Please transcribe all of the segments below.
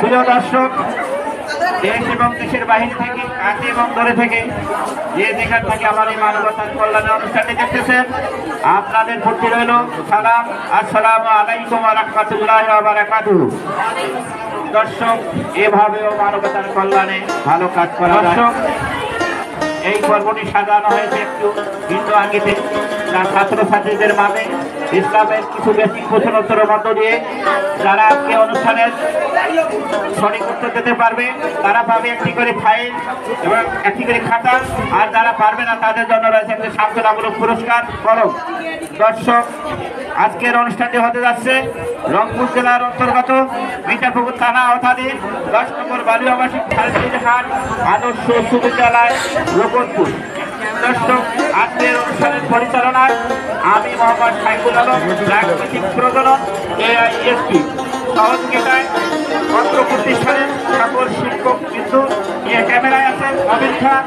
প্রিয় দর্শক দেশ এবং দেশের বাহিনী থেকে কাছে এবং দূরে থেকে যে যেখান থেকে আমার এই মানবতার কল্যাণের অনুষ্ঠানটি দেখতেছেন আপনাদের প্রতি রইল সালাম আসসালামু আলাইকুম রহমতুল্লাহ বারাকাতু দর্শক এভাবেও মানবতার কল্যাণে ভালো কাজ করা দর্শক এই পর্বটি সাজানো হয়েছে একটু ভিন্ন আঙ্গিতে যা ছাত্রছাত্রীদের মাঝে ইসলামের কিছু বেসিক প্রশ্নোত্তরের মধ্য দিয়ে যারা আজকে অনুষ্ঠানের সঠিক উত্তর দিতে পারবে, তারা পাবে একটি করে ফাইল এবং একটি করে খাতা। আর যারা পারবে না, তাদের জন্য রয়েছে একটি সান্ত্বনামূলক পুরস্কার। কলম দর্শক, আজকের অনুষ্ঠানটি হতে যাচ্ছে রংপুর জেলার অন্তর্গত মিঠাপুকুর থানা অথাধীন দশ নম্বর বালু আবাসিক খালদির হাট, আদর্শ উচ্চ বিদ্যালয় রোপণপুর দর্শক আজকের অনুষ্ঠানের পরিচালনায় আমি মোহাম্মদ সাইফুল আলম রাজনৈতিক প্রজনন, এআইএসপি। সহযোগিতায় পত্র প্রতিষ্ঠানের সকল শিক্ষক নিয়ে ক্যামেরায় আছেন অমির খান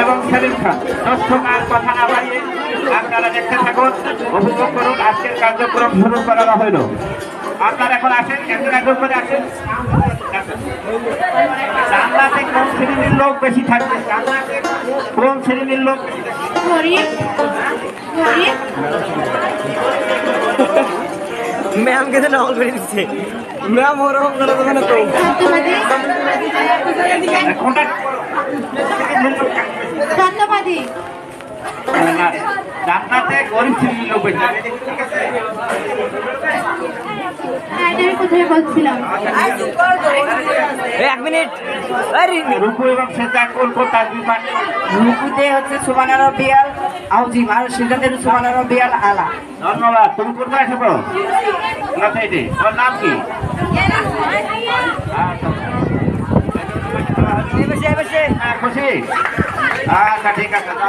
এবং সেলিম খান দর্শক আর কথা না বাড়িয়ে আপনারা দেখতে থাকুন, উপভোগ করুন, আজকের কার্যক্রম শুরু করা হইল। আপনারা এখন আসেন, একজন একজন করে আসেন। লোক বেশি থাকবে। কোন শ্রেণির লোক? ম্যাম কে তো নকল করে দিচ্ছে ম্যাম ওরকম করে দেবে না তো। গরিব শ্রেণির লোক বেশি এক মিনিট। এবং কোন তাজবি পাঠ রুকুতে হচ্ছে সুবানা রবিয়াল আউজি আর সিদ্ধান্তের সুবানা রবিয়াল আলা ধন্যবাদ। তুমি কোথায় এসে পড়ো না সাইডে তোমার নাম কি। এই বসে এই বসে খুশি? আচ্ছা ঠিক আছে তা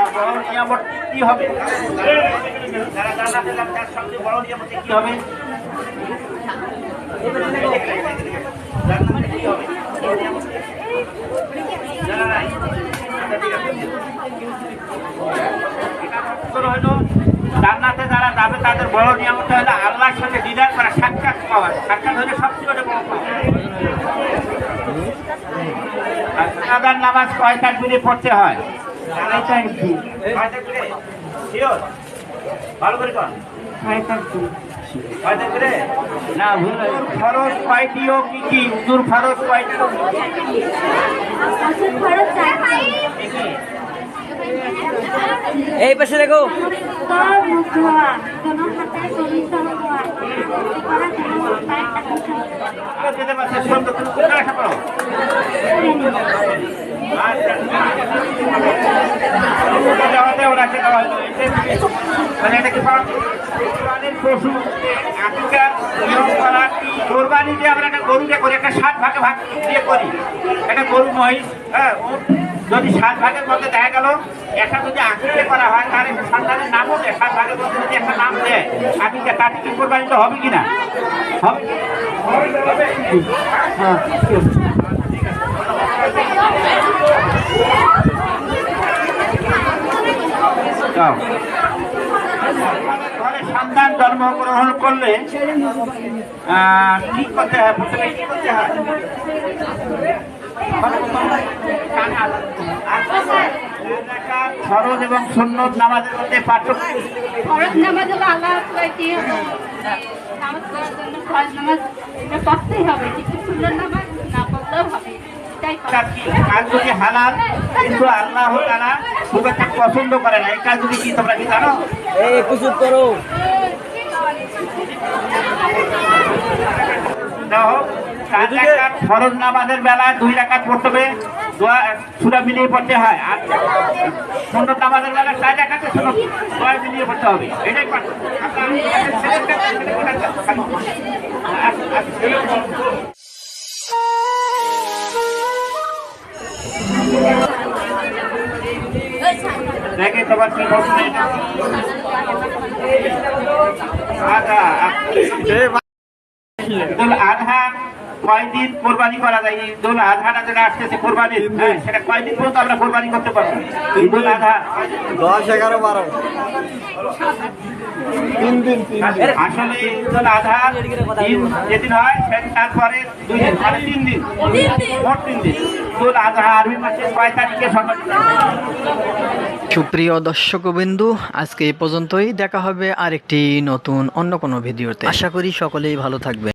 নিয়ামত কি হবে? যারা জান্নাতে যাবে তার সবচেয়ে বড় নিয়ামত কি হবে জান্নাতে কি হবে? জানা নাই? আচ্ছা, ঠিক আছে। এটা উত্তর হলো, জান্নাতে যারা যাবে তাদের বড় নিয়ামত হলো আল্লাহর সাথে দিদার করা সাক্ষাৎ পাওয়া সাক্ষাৎ হলে সবচেয়ে বড় পাওয়া নামাজ কয় তাকবিরে পড়তে হয় কয় তাকবিরে? Sure? ভালো করে কর কয় না ভুল ফরজ কয়টি কি কি হুজুর ফরজ কয়টি ও কি কি? ওষুধ খরচ চারটি কি কি? এই পাশে দেখো তোর মুখ ধোয়া কোনো হাতে শরীর ধোয়া করা কোনো পায়ের টাকা আগে যেতে পারছে, সুন্দর। তুমি কোথায় আসা পারো? আচ্ছা। ওটা দেওয়া। মানে এটা কি পশু, কোরবানি দিয়ে আমরা একটা গরুকে করি একটা সাত ভাগে ভাগ দিয়ে করি একটা গরু মহিষ হ্যাঁ যদি সাত ভাগের মধ্যে দেখা গেল একটা যদি আকিকে করা হয় তার একটা সন্তানের নামও দেয় সাত ভাগের মধ্যে যদি একটা নাম দেয় আকিকা তাতে কি কোরবানিটা হবে কিনা হবে হবে? হ্যাঁ ঘরে সন্তান জন্মগ্রহণ করলে কি করতে হয়? প্রথমে কি করতে হয়? ফরজ এবং সুন্নত নামাজের মধ্যে পার্থক্য খরচ নামাজ হলো আল্লাহ নামাজ পড়ার জন্য খরচ নামাজ পড়তেই হবে কিন্তু সুন্দর নামাজ না পড়লেও হবে। কাজ যদি হালাল কিন্তু আল্লাহ তারা খুব একটা পছন্দ করে না এই কাজ যদি কি তোমরা কি জানো কুচুপ করো চার রাকাত ফরজ নামাজের বেলায় দুই রাকাত পড়তে হবে সুরা মিলিয়ে পড়তে হয় আর সুন্নত নামাজের বেলায় চার রাকাতে সুন্নত দোয়া মিলিয়ে পড়তে হবে এটাই। দেখে তোমার কি কয়দিন কোরবানি করা যায়? ঈদুল যেটা আসতেছে কোরবানি। হ্যাঁ, সেটা কয়দিন পর্যন্ত আমরা কোরবানি করতে পারব? ঈদুল আজহা দশ এগারো বারো। আসলে ঈদুল আজহার যেদিন হয় তারপরে দুই দিন মানে তিন দিন। মোট তিন দিন। ঈদুল আজহা আরবি মাসের কয় তারিখে সকাল। সুপ্রিয় দর্শক বিন্দু আজকে এই পর্যন্তই। দেখা হবে আরেকটি নতুন অন্য কোনো ভিডিওতে। আশা করি সকলেই ভালো থাকবে